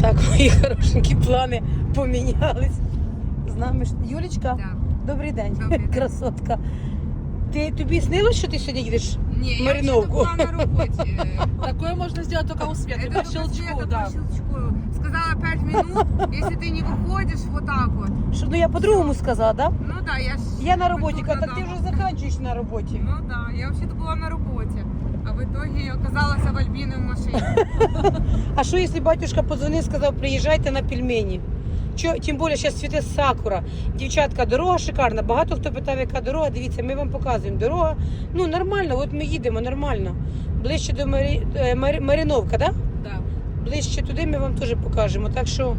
Так, мої хорошенькі плани помінялись. З нами ж Юлічка, Да. добрий день, Добрий день. красотка. Ти тобі снилось, що ти сьогодні їдеш? Не, я Мариновку. вообще-то была на работе. Такое можно сделать только у Светы, Это по только щелчку, Света да. по щелчку. Сказала 5 минут, если ты не выходишь вот так вот. Що, ну я по-другому сказала, да? Ну да, я ж... Я на роботі, тут кажу, так ти надо- вже закінчуєш на роботі. Ну да, я вообще-то была на работе. А в итоге я оказалась в Альбины в машине. А що, якщо батюшка подзвонив, сказав, приїжджайте на пельмені? Чо, тим більше зараз цвіте сакура. Дівчатка, дорога шикарна. Багато хто питав, яка дорога. Дивіться, ми вам показуємо. Дорога, ну нормально, от ми їдемо, нормально. Ближче до Марі... е, Марі- Маріновка, так? Да? Да. Ближче туди ми вам теж покажемо. Так що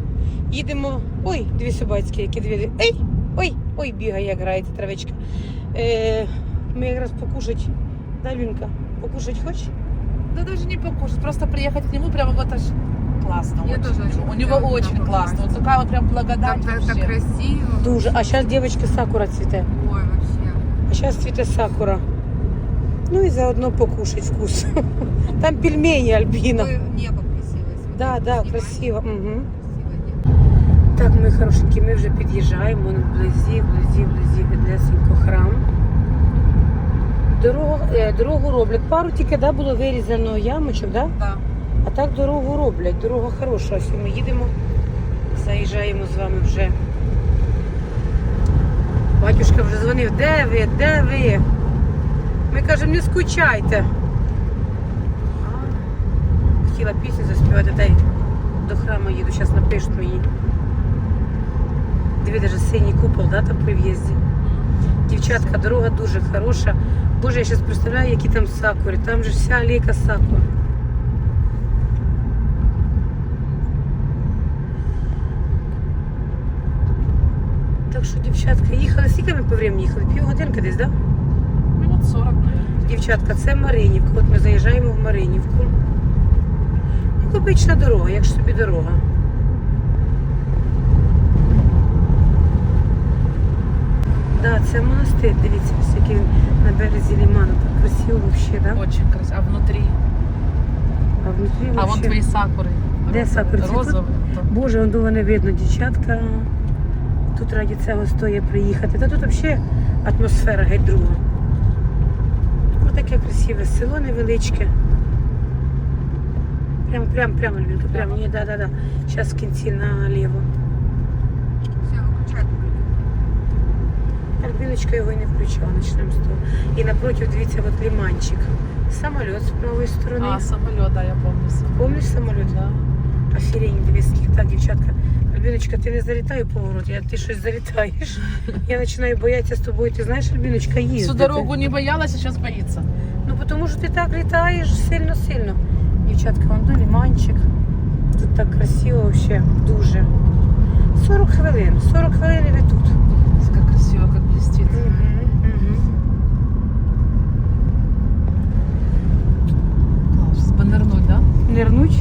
їдемо. Ой, дві собацькі, які дві. Ей! Ой, ой, бігає, як грається травичка. Е, ми якраз покушать. Да, Люнька? Покушать хочеш? Да даже не покушать, просто приехать к нему прямо вот аж классно. Я очень. тоже очень У него очень классно. попасть. Вот такая вот прям благодать Там так, так красиво. Дуже. А зараз, дівчатки, сакура цвіте. Ой, вообще. А зараз цвіте сакура. Ну і заодно покушать вкус. Там пельмені Альбіна. Ой, небо красивое. смотри, Да, да, красиво. Угу. Красивое небо. Так, ми хорошенькі, ми вже під'їжджаємо вон вблизі, вблизі, вблизі, відлесенько храм. Дорогу, е, дорогу роблять. Пару тільки да, було вирізано ямочок, да? Да. а так дорогу роблять. Дорога хороша. Ось ми їдемо, заїжджаємо з вами вже. Батюшка вже дзвонив, де ви, де ви? Ми кажемо, не скучайте. Хотіла пісню заспівати, та й до храму їду, зараз напишуть мені. Диви, даже синій купол, да, там при в'їзді. Дівчатка, дорога дуже хороша. Боже, я зараз представляю, які там сакури. Там же вся алейка сакур. Так що, дівчатка, їхали, скільки ми по времени їхали? Півгодинки десь, так? Да? Минут 40, наверное. Дівчатка, це Маринівка. От ми заїжджаємо в Маринівку. Як обична дорога, як ж собі дорога. Да, це монастир, дивіться, ось який він на березі ліману. Так красиво взагалі, да? Очень красиво. А внутри? А внутрі А вон вообще- твои сакуры. Де сакури? Розовые. Боже, он не видно, дівчатка. Тут раді цього стоїть приїхати. Та тут взагалі атмосфера геть друга. Ось таке красиве село невеличке. Прямо, прямо, прямо, Альбінка, прямо. Ні, да, да, да. Зараз в кінці наліво. Альбіночка його і не включила, почнемо з того. І напротив, дивіться, от лиманчик. Самоліт з правої сторони. А, самолет, да, я помню. Помниш самоліт? Да. Офігенні, дивись, скільки так, дівчатка. Альбіночка, ти не залітай у поворот, я, ти щось залітаєш. Я починаю боятися з тобою. Ти знаєш, Альбіночка, їздити. Всю дорогу не боялась, а сейчас боится. Ну, тому що ти так літаєш сильно-сильно. Дівчатка, вон до ліманчик. Тут так красиво вообще, дуже. 40 хвилин, 40 хвилин і ви тут. Нирнуть?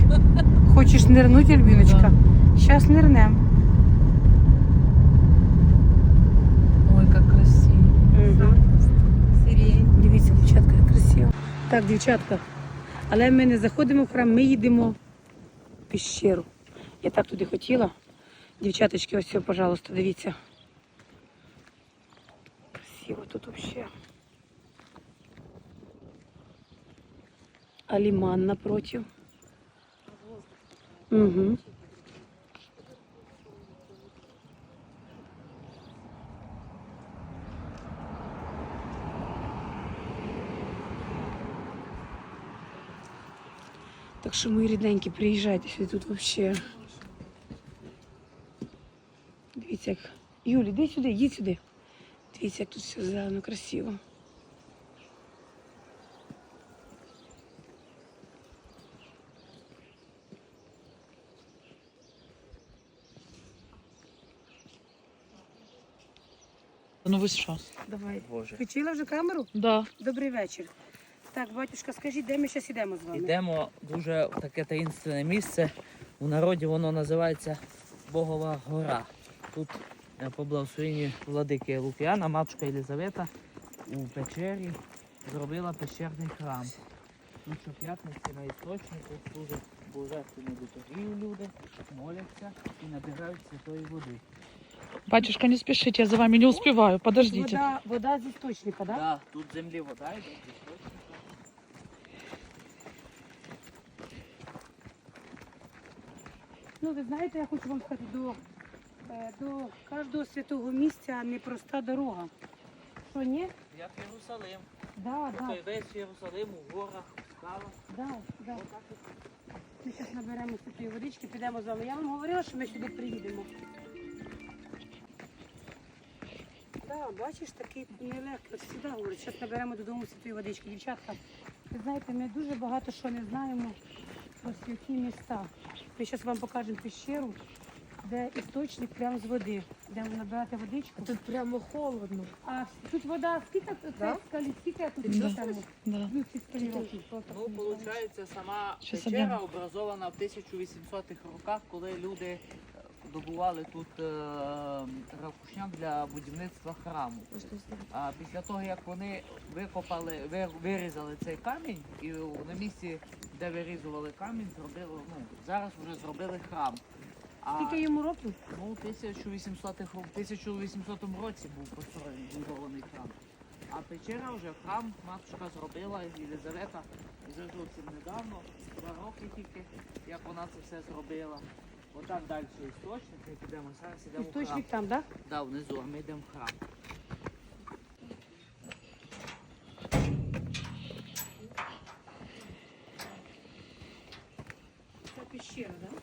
Хочеш нирнуть, Альбіночка? Зараз нирнем. Ой, как красиво. Сирень. Дивіться, дівчатка, як красиво. Так, дівчатка. Але ми не заходимо в храм, ми їдемо в піщеру. Я так туди хотіла. Дівчаточки, ось все, пожалуйста, дивіться. Красиво тут взагалі. А лиман напротив. Угу. Так що, мої рідненькі, приїжджайте сюди тут взагалі. Дивіться, як. Юлі, іди сюди, їдь сюди. Дивіться, як тут все зелено, красиво. Ну вы что? Давай. Боже. Включила вже камеру? Да. Добрий вечір. Так, батюшка, скажіть, де ми зараз йдемо з вами? Йдемо в дуже таке таїнственне місце. У народі воно називається Богова гора. Тут е, по благословенні владики Лук'яна, матушка Єлизавета у печері зробила пещерний храм. Тут щоп'ятниці на істочнику служать бо жертви не доторгів люди, моляться і набирають святої води. Батюшка, не спешите, я за вами не успеваю. Подождите. Вода, вода з істочника, да? Да, тут землі вода йде, з істочника. Ну, ви знаєте, я хочу вам сказати, до, е, до кожного святого місця непроста дорога. Що, ні? Як Єрусалим. Да, да, Той весь Єрусалим у горах, у скалах. да, да. Отак от. Ми зараз наберемо святої водички, підемо з вами. Я вам говорила, що ми сюди приїдемо. Да, бачиш, такий нелегко. От завжди говорять, зараз наберемо додому святої водички. Дівчатка, ви знаєте, ми дуже багато що не знаємо про святі міста. Ми зараз вам покажемо пещеру, де істочник прямо з води, де ви набирати водичку. Тут прямо холодно. А тут вода, скільки це Да? скалі, скільки тут Да. Да. Ну, просто Ну, виходить, сама Щас печера образована в 1800-х роках, коли люди добували тут е, ракушняк для будівництва храму. А після того, як вони викопали, вирізали цей камінь, і на місці, де вирізували камінь, зробили, ну, зараз вже зробили храм. А Скільки йому років? ну, 1800 1800 році був построєний храм. А печера вже храм матушка зробила Єлизавета вже зовсім недавно, два роки тільки, як вона це все зробила. Отак далі істочник, ми підемо зараз в храм. Істочник там, так? Да, внизу, а ми йдемо в храм. Це пещера, так?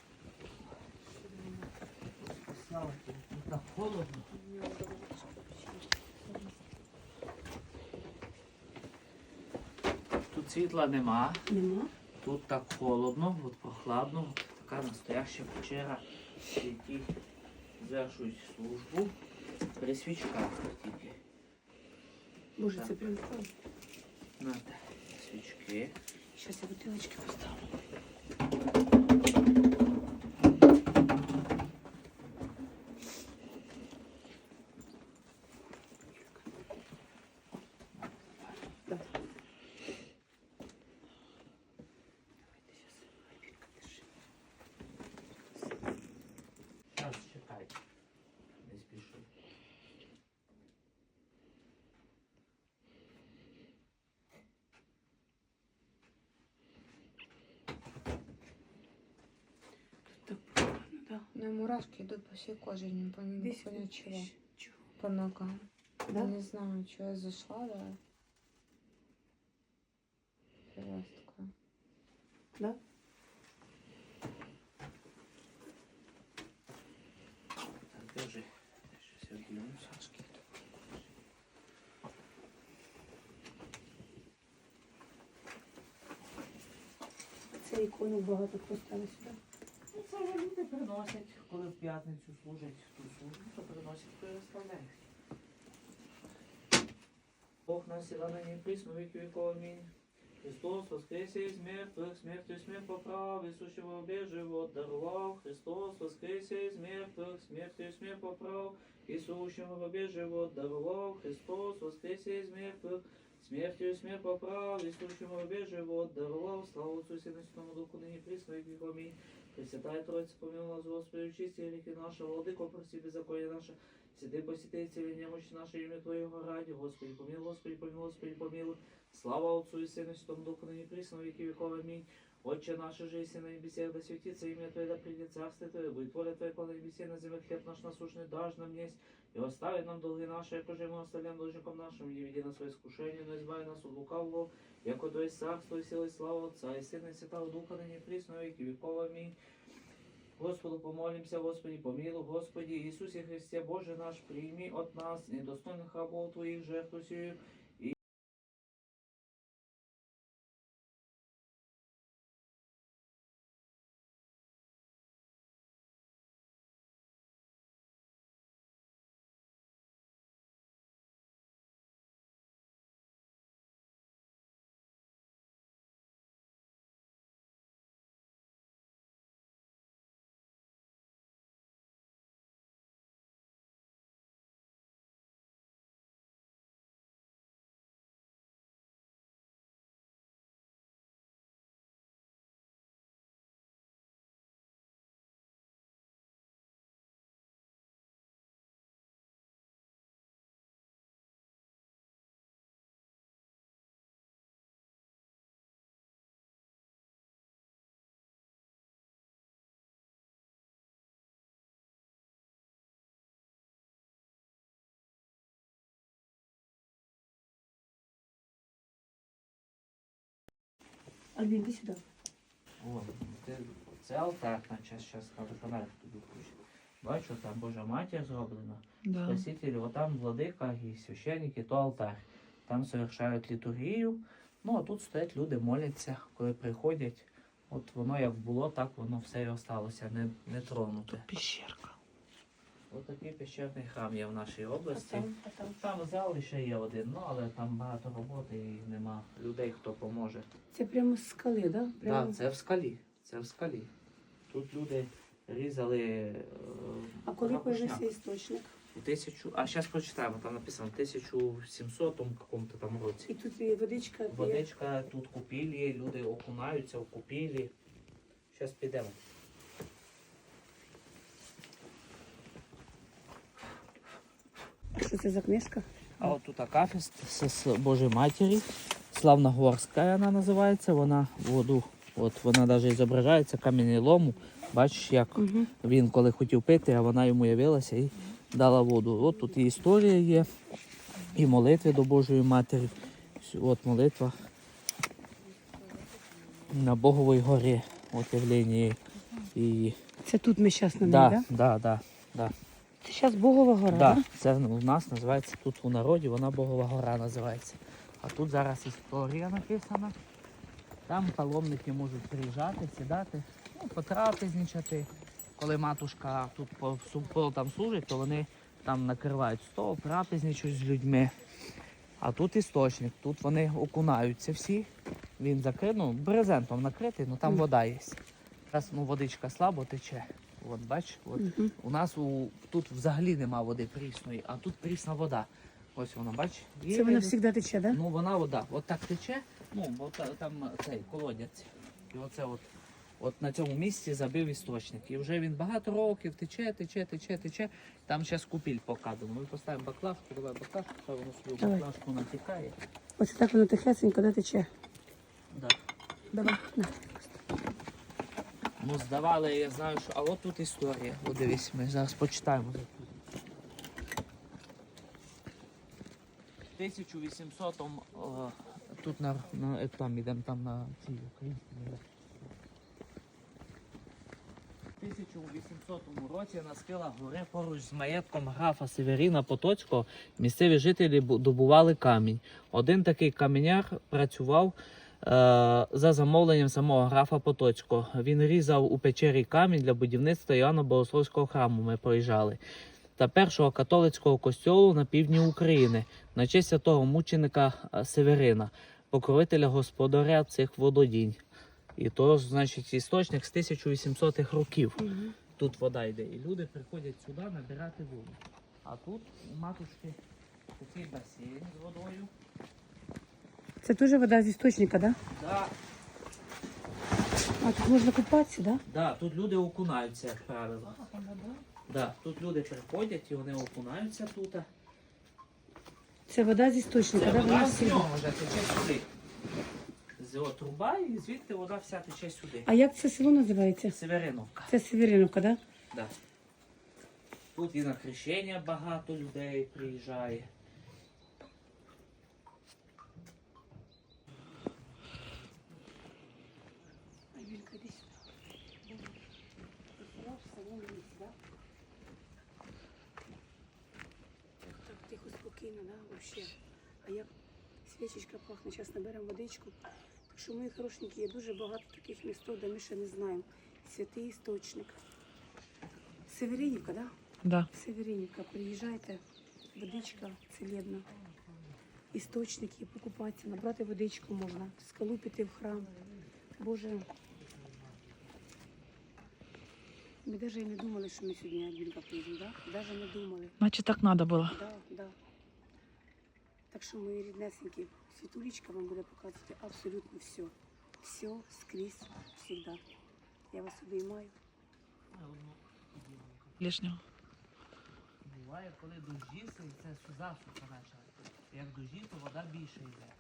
Слава Тобі, тут так холодно. Тут світла нема, Нема. тут так холодно, от прохладно, така настояща печера, в якій звершують службу при свічках тільки. Боже, це прям Надо свічки. Зараз я бутилочки поставлю. Зараз чекайте. Не спіши. Так прохладно, так. Ну, мурашки идут по всей коже, не пойму, не понять чего. Чого? По ногам. Да? Я не знаю, что я зашла, да. Такое. Да? Так, держи. Щас я вдіну Сашки. Це ікону багато хто ставить сюди. Ну, це вже люди приносять, коли в п'ятницю служать ту службу, то приносять, переставляють. Бог нас сила на ней присно, веки веков, аминь. Христос воскресе из мертвых, смертью смерть поправ, и сущего обе живот даровал. Христос воскресе из мертвых, смертью смерть поправ, и сущего обе живот даровал. Христос воскресе из мертвых, смертью смерть поправ, и сущего обе живот даровал. Слава Отцу и Сыну и Святому Духу, ныне и присно, веки веков, аминь. Пресвятая Троица, помилуй нас, Господи, чисти грехи наши, Владыко, прости беззаконие наше, Святый посети цели немощи нашей имя Твоего ради, Господи, помилуй, Господи, помилуй, Господи, помилуй. Слава Отцу и Сыну и Святому Духу, ныне и присно, веки веков, аминь. Отче наш, же и на небесе, да светится имя Твое, да придет царствие Твое, будет воля Твоя по небесе, на земле хлеб наш насущный, дашь нам есть, и остави нам долги наши, яко же мы оставляем должником нашим, не веди нас в искушение, но избави нас от лукавого, яко то есть царство и сила и слава Отца, и Сына и Святого Духа, ныне и присно, веки веков, аминь. Господу помолимся, Господи, помилуй, Господи, Иисусе Христе, Боже наш, прими от нас, недостойных рабов Твоих, жертву сию, Альбін, іди сюди. О, це, це алтарна часть, зараз камеру тобі включу. Бачу, там Божа матір зроблена. Да. Спаситель, вот там владика і священники, то алтар. Там совершають літургію. Ну, а тут стоять люди, моляться, коли приходять. От воно як було, так воно все і осталося, не, не тронуте. Пещерка. Ось такий пещерний храм є в нашій А області. там, а там. Там зал ще є один, ну але там багато роботи і нема людей, хто поможе. Це прямо з скали, так? Да? Прямо... Так, це в скалі. Це в скалі. Тут люди різали. е, А коли появився істочник? Тисячу. А зараз прочитаємо, там написано в 1700 какому-то там році. І тут водичка. Водичка тут купілі, люди окунаються в купілі. Зараз підемо. Що це за книжка? А от тут акафіст з, Божої Матері. Славногорська вона називається. Вона воду, от вона навіть зображається кам'яний лому. Бачиш, як Угу. він коли хотів пити, а вона йому явилася і дала воду. От тут і історія є, і молитви до Божої Матері. От молитва на Боговій горі. От явлення її. Це тут ми зараз на Да, ній, так? да, да, да. Це зараз Богова гора, Да, це ну, у нас називається тут у народі, вона Богова гора називається. А тут зараз історія написана. Там паломники можуть приїжджати, сідати, ну, потрапезничати. Коли матушка тут по, по- там служить, то вони там накривають стол, трапезничають з людьми. А тут істочник, тут вони окунаються всі. Він закритий, ну, брезентом накритий, ну там вода є. Зараз ну, водичка слабо тече. От бач, от Угу. у нас у, тут взагалі нема води прісної, а тут прісна вода. Ось вона, бач? Є Це вона завжди тече, так? Да? Ну вона вода. От так тече, ну, бо там цей колодязь. І оце от, от на цьому місці забив істочник. І вже він багато років тече, тече, тече, тече. Там зараз купіль показано. Ми поставимо баклажку, давай баклажку, хай воно свою Давай. баклажку натікає. Оце так воно тихесенько, да, тече. Да. Давай. На. Ну, здавали, я знаю, що. А от тут історія. От дивись, ми зараз почитаємо. В 1800 о, тут на, на е, там ідемо там на цій українській. мові. В 1800 році на схилах гори поруч з маєтком графа Северіна Потоцького місцеві жителі добували камінь. Один такий каменяр працював е, за замовленням самого графа Потоцького. Він різав у печері камінь для будівництва Іоанна Богословського храму. Ми проїжджали. Та першого католицького костьолу на півдні України на честь святого мученика е, Северина, покровителя господаря цих вододінь. І то, значить, істочник з 1800-х років. Мгм. Тут вода йде. І люди приходять сюди набирати воду. А тут матушки такий басейн з водою. Це теж вода з істочника, так? Да? Да, А тут можна купатися, так? Да? да, тут люди окунаються, як правило. Да, тут люди приходять і вони окунаються тут. Це вода з істочника, Це да? вода Вона з всі. нього вже тече сюди. З його труба і звідти вода вся тече сюди. А як це село називається? Севериновка. Це Севериновка, так? Да? Да. Тут і на хрещення багато людей приїжджає. свічечка пахне, зараз наберемо водичку. Так що, мої хорошенькі, є дуже багато таких містов, де ми ще не знаємо. Святий істочник. Северинівка, да? Да. Северинівка, приїжджайте, водичка целебна. Істочник є, покупатися, набрати водичку можна, в скалу піти в храм. Боже. Ми навіть і не думали, що ми сьогодні Альбінка приїдемо, да? Навіть не думали. Значит, так надо было. Да, да. Так що, мої ріднесенькі, світулечка вам буде показувати абсолютно все. Все скрізь, завжди. Я вас обіймаю. Лишнего. Буває, коли дощі, це це засуха наша. Як дощі, то вода більше йде.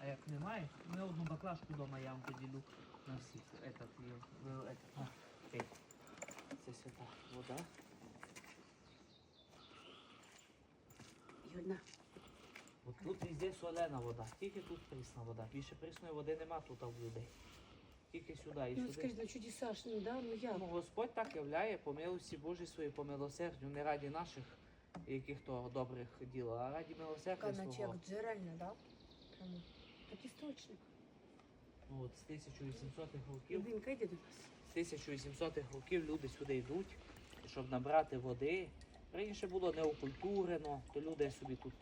А як немає, ми одну баклажку вдома я вам поділю на всіх. Этот, є, е, этот. Це свята вода. І одна. От тут везде солена вода, тільки тут прісна вода. Більше прісної води нема тут а в людей. Тільки сюди і Ну сюди. скажіть, ну чудеса ж, ну да, ну як? Ну, Господь так являє по милості Божій своїй, по милосердю, не раді наших яких то добрих діл, а раді милосердя наче свого. як джерельна, да? Прямо. Так істочник. Ну, от з 1800-х років, Любінка, йди до нас. з 1800-х років люди сюди йдуть, щоб набрати води. Раніше було неокультурено, то люди собі тут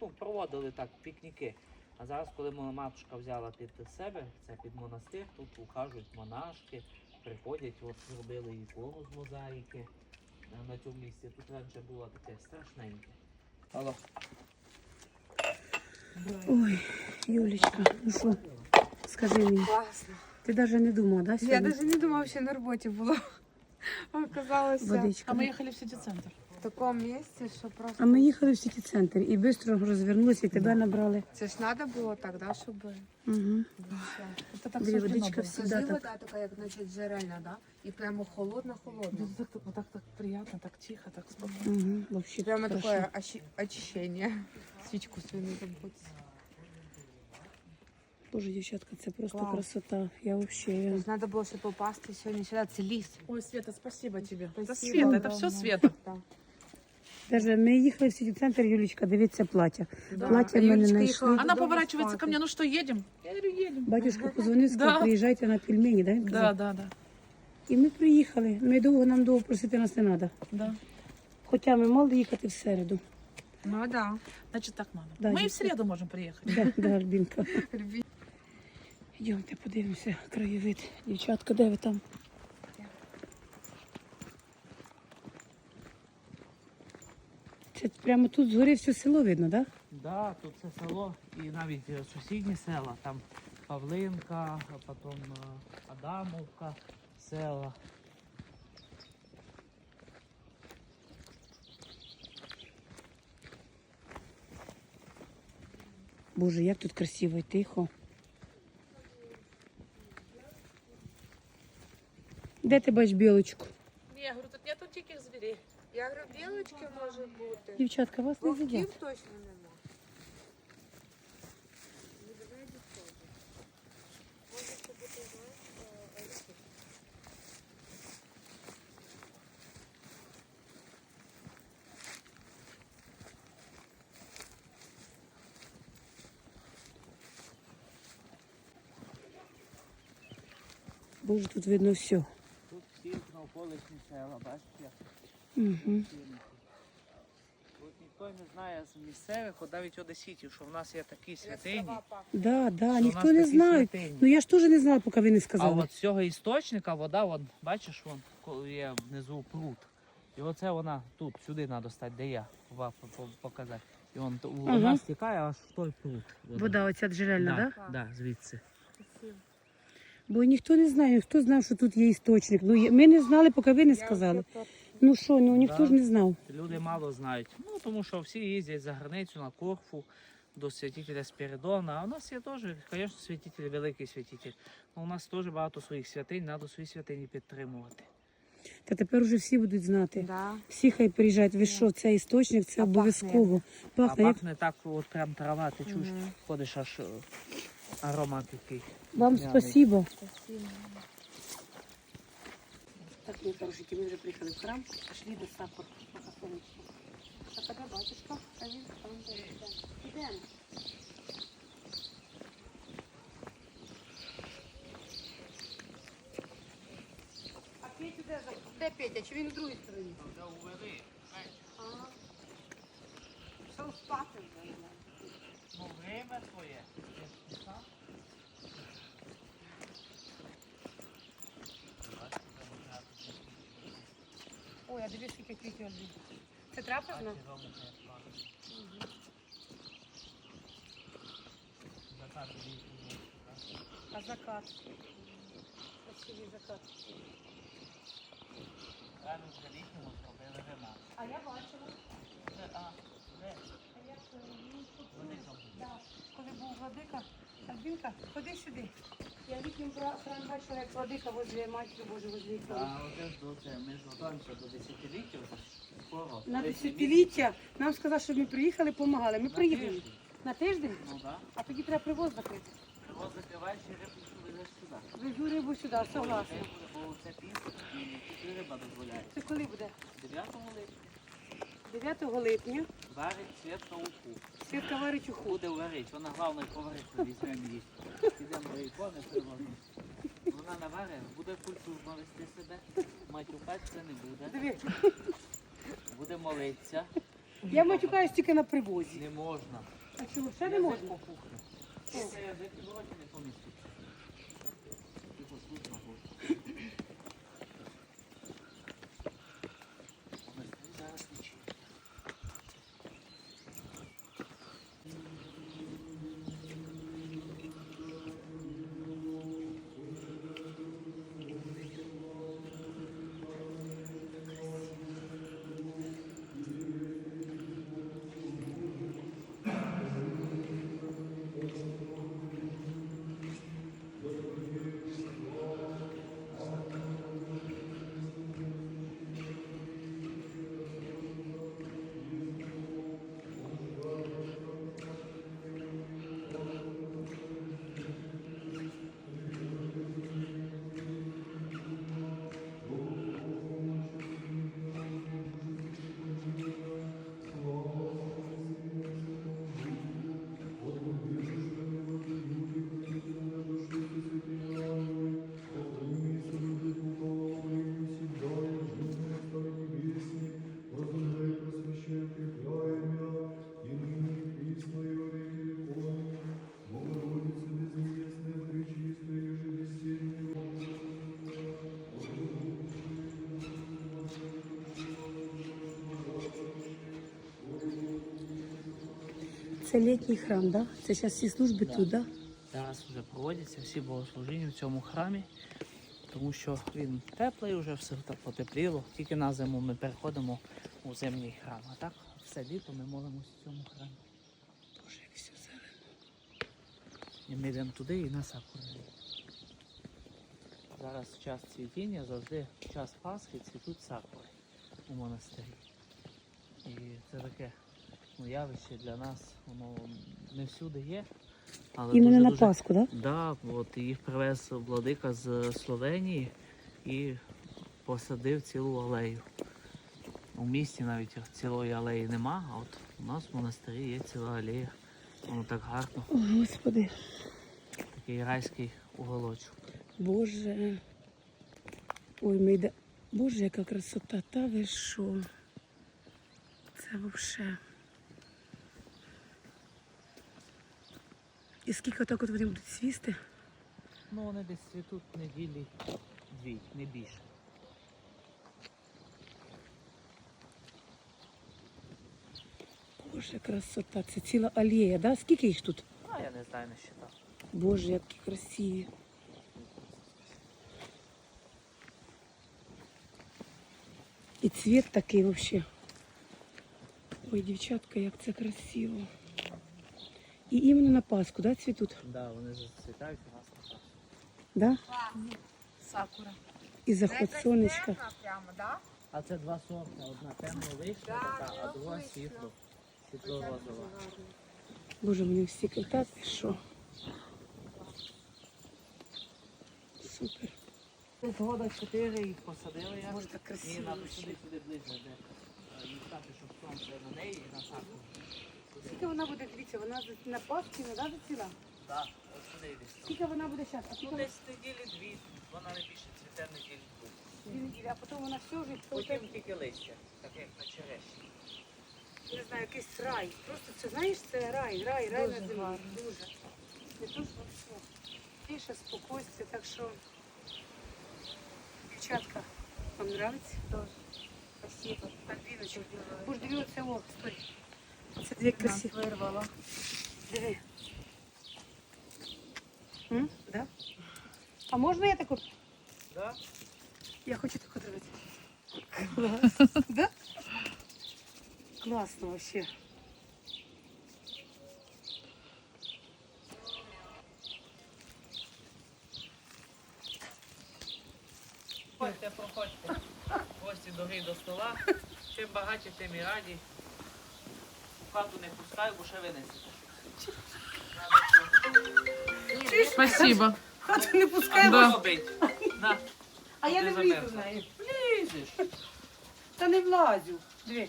ну, проводили так пікніки. А зараз, коли моя матушка взяла під себе, це під монастир, тут ухажують монашки, приходять, от зробили ікону з мозаїки на цьому місці. Тут раніше було таке страшненьке. Алло. Ой, Юлечка, ну що, скажи мені, Класно. ти навіть не думала, да, Я сьогодні? навіть не думала, що на роботі було. Оказалося Водичка. А мы да? ехали в сити-центр. в такому місці, що просто. А ми їхали в сіті центр і швидко розвернулися і тебе набрали. Це ж треба було так, да, щоб. Угу. Это так Две суждено водичка было. все. Скажи, Да, так. вода така, як наче джерельна, да? І прямо холодна-холодна. Ну, так, так, вот так, так приятно, так тихо, так спокойно. Угу. Вообще Прямо хорошо. такое очи- очищення. Свічку свою не забудь. Боже, дівчатка, це просто Клас. красота. Я вообще. Треба було ще попасти сьогодні сюди. Це ліс. Ой, Света, спасибо тебе. Это Спасибо Света, это огромное. все Света. Так. Даже ми їхали в сіті центр, Юлічка, дивіться плаття. Да. Плаття А в мене Юлечка знайшли. Она поворачивается ко мне, ну что, едем? Я говорю, едем. Батюшка позвонив, сказав, Да. приїжджайте на пельмені, да? він Да, казав? да, да, І ми приїхали. Ми довго нам довго просити нас не треба. да. Хоча ми мали їхати в середу. Ну да. Значит, так надо. Да, Мы и в действительно. среду можем приехать. Да, да, Альбінка. Йдемте подивимося, краєвид. Дівчатка, де ви там? Це прямо тут згори все село видно, так? Да, тут це село і навіть е, сусідні села, там Павлинка, а потім е, Адамовка, села. Боже, як тут красиво і тихо. Де ти бачиш білочку? білочки може бути. Дівчатка, вас не Вовків з'їдять. точно нема. Боже, тут видно все. Тут всі навколишні села, бачите? Угу. Ніхто не знає з місцевих, от навіть одеситів, що в нас є такі святині. Да, да, що ніхто нас не такі знає. святині. Ну я ж теж не знала, поки ви не А сказали. от з цього істочника вода, вон, бачиш, вон коли є внизу пруд. І оце вона тут, сюди треба стати, де я вам по- по- показати. І вон то- вона стікає аж в той пруд. Вода оця джерельна, так? да, да, звідси. Бо ніхто не знає, хто знав, що тут є істочник. Ну, є- ми не знали, поки ви не сказали. Ну що, ну ніхто Да. ж не знав. Люди мало знають. Ну, тому що всі їздять за границю на Корфу до святителя Спіридона. А у нас є теж, звісно, святитель, великий святитель. Ну, у нас теж багато своїх святинь, треба свої святині підтримувати. Та тепер уже всі будуть знати. Да. Всі хай приїжджають. Ви що, це істочник, це А обов'язково. А Пахне, як так, от прям трава, ти чуєш, ходиш аж е, аромат такий. вам спасибо. Спасибо. Так, мої хорошенькі, ми вже приїхали в храм, пішли до сахар. А коли батюшка? А він там Ідемо. А Петю де? за- Де Петя? Чи він у другій стороні? Ага. Пішов спати вже. Ну, время своє. Ой, а дивись, скільки квітів одні. Це трапезно? А закат? Красивий закат. Рано вже літньому зробили вина. А я бачила. Це, а, де? А як е, ну, тут, там. да, коли був владика, Альбінка, ходи сюди. Я літнім храм бачила, як владика возле матері Божої возле. А оце ж до це, ми ж готуємося до десятиліття, скоро. На десятиліття нам сказали, щоб ми приїхали, допомагали. Ми місяць. На тиждень. Ну так. А тоді треба привоз закрити. Його закриваєш і рибу везеш сюди. Везу рибу сюди, согласна. Бо це пінка, і риба дозволяє. Це коли буде? 9 липня 9 липня варить світка уху. Свідка варить уху. Буде варить, вона головне поварить, візьмемо її. Підемо до ікони, привозимо. Вона наварить, буде культурно вести себе, матюкатися не буде, Диви, буде молитися. я матюкаюсь тільки на привозі. Не можна. А чому ще не можна? Це язик в роті не поміститься. Тихо, послухай, буде. Це літній храм, да? Це зараз всі служби тут, да? Зараз вже проводяться всі богослужіння в цьому храмі, тому що він теплий, вже все потепліло. Тільки на зиму ми переходимо у зимній храм. А так все літо ми молимося в цьому храмі. Боже, як все зелено. І ми йдемо туди і на сакуру. Зараз час цвітіння, завжди час Пасхи цвітуть сакури у монастирі. І це таке ну, явище для нас, воно не всюди є. Але Іменно на Пасху, да? Да, от їх привез владика з Словенії і посадив цілу алею. У місті навіть цілої алеї нема, а от у нас в монастирі є ціла алея. Воно так гарно, О, Господи. такий райський уголочок. Боже. Ой, ми йде. Боже, яка красота, та ви що? Це взагалі. І скільки отак от вони будуть свісти? Ну вони десь цвітуть неділі дві, не більше. Боже, красота, це ціла алея, да? Скільки їх тут? А я не знаю, не считав. Боже, які красиві. І цвіт такий взагалі. Ой, дівчатка, як це красиво. І іменно на Пасху, да, цвітуть? Да, вони зацвітають у нас на Пасху. Да? Сакура. І заход сонечка. Прямо, да? А це два сорти. Одна темно вишня така, а друга світло. Світло розова. Боже, мені всі так, і що? Супер. Тут года чотири їх посадили я. Боже, так І красиво. надо вообще. сюди сюди ближче, де е, їх стати, щоб сонце на неї і на саку. Скільки вона буде, дивіться, вона на Пасхі, не да, заціла? Так, ось сюди йде. Скільки вона буде зараз? А Ну десь неділі дві, вона не більше цвіте неділі дві. дві неділі, а потім вона все вже, Потім тільки листя, так як на черешні. не знаю, якийсь рай. Просто це, знаєш, це рай, рай, рай Дуже на землі. гарно. Дуже. Не то, що все. Тише, спокойствие, так що, дівчатка, вам нравиться? Дуже. Спасибо. Альбіночка. Боже, диви оце о, стой. Це дві Нас красиві. вирвало. Диви. М? Да? А можна я таку? Да? Я хочу таку дивитися. Клас. Да? Класно вообще. Проходьте, проходьте. Гості дорогі до стола. Чим багаті, тим і раді. Хату не пускаю, бо ще винесете. Спасибо. Хату не пускаємо. Да. Робить. На, А я не влізу в неї. лізеш. Та не влазю. Диви.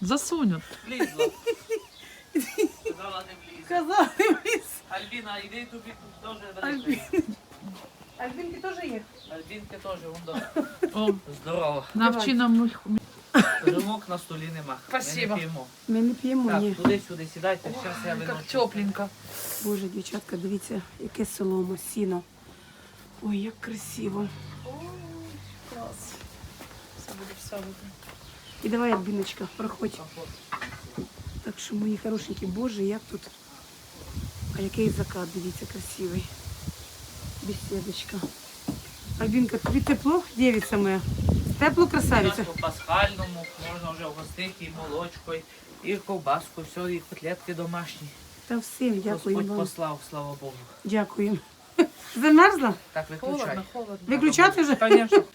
Засунет. Влізла. Сказала не влізла. Казала, не вліз. Альбіна, йди тобі тут теж Альбін. Альбінки теж є. Альбінки теж, вон Здорово. навчи нам їх. На столі нема. Спасибо. Ми не п'ємо. Ми не п'ємо, Так, ні. туди-сюди сідайте, зараз я виношу. Як тепленько. Боже, дівчатка, дивіться, яке соломо, сіно. Ой, як красиво. Клас. Все буде, все буде. І давай, Альбіночка, проходь. Так що, мої хорошенькі, боже, як тут. А який закат, дивіться, красивий. Бесідочка. Альбінка, тобі тепло, дівиця моя? Тепло, красавиця? По пасхальному можна вже вгостити і молочкою, і ковбаску, все, і котлетки домашні. Та всім дякую Господь вам. послав, слава Богу. Дякую. Замерзла? Так, виключай. Холодно, холодно. Виключати вже? Конечно.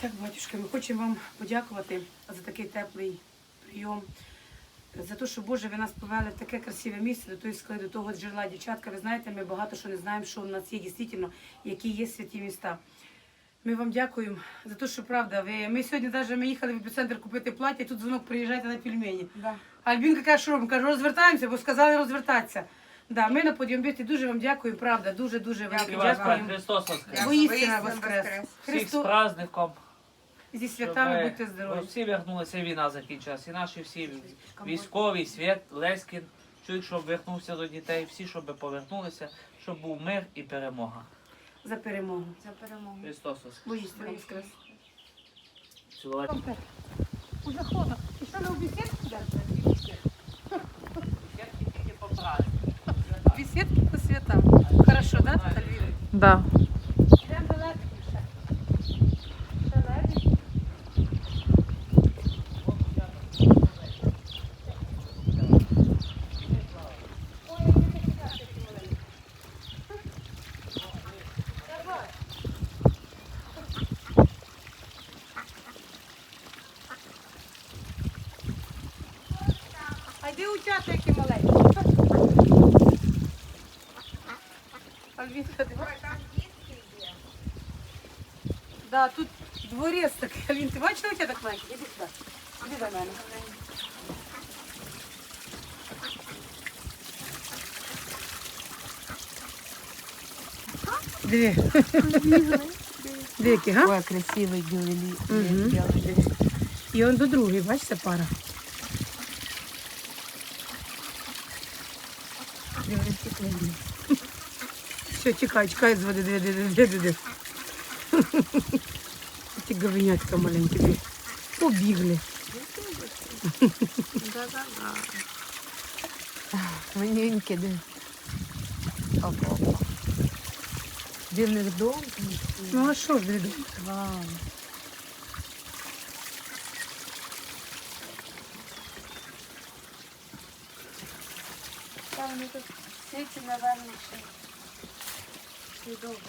Так, батюшка, ми хочемо вам подякувати за такий теплий прийом. За те, що Боже, ви нас повели в таке красиве місце, до тої скали, до того джерела. Дівчатка, ви знаєте, ми багато що не знаємо, що у нас є дійсно, які є святі міста. Ми вам дякуємо за те, що правда. Ви... Ми сьогодні навіть ми їхали в епіцентр купити плаття, тут дзвонок приїжджайте на пельмені. Да. Альбінка каже, що робимо? Каже, розвертаємося, бо сказали розвертатися. Да, ми на подіумбіті дуже вам дякуємо, правда, дуже дуже велике Дякую. Вас дякуємо. Христос воскрес. Воістина воскрес. воскрес. Всіх з Христос праздником. зі святами ви- будьте здорові. Всі вернулися, війна закінчилась. І наші всі військові, Свят, Леськін, чоловік, щоб вернувся до дітей, всі, щоб повернулися, щоб був мир і перемога. За перемогу. За перемогу. Христос воскрес. Воскрес. Цілувати. Уже холодно. І що, не у беседку Тільки по празднику. Беседки по святам. Хорошо, да, Альвіна? Да. Йдемо до Левчика ще. Ще Левчик. А йди утята, які маленькі. Альвінка, дивись. Да, тут дворець такий. Алін, ти бачила у тебе так маленький? Іди сюди. Іди до мене. Диви. Диви, які, га? Ой, красивий білий. І он до другої, бачите, пара. Все, тікай, тікай з води, диви, диви, диви, диви. Ті говенятка маленькі. Побігли. Манюньки, де. Опа. Де в них дом? Ну а що ж, диви? Вау. Там вони тут світі, напевно, ще. І добре.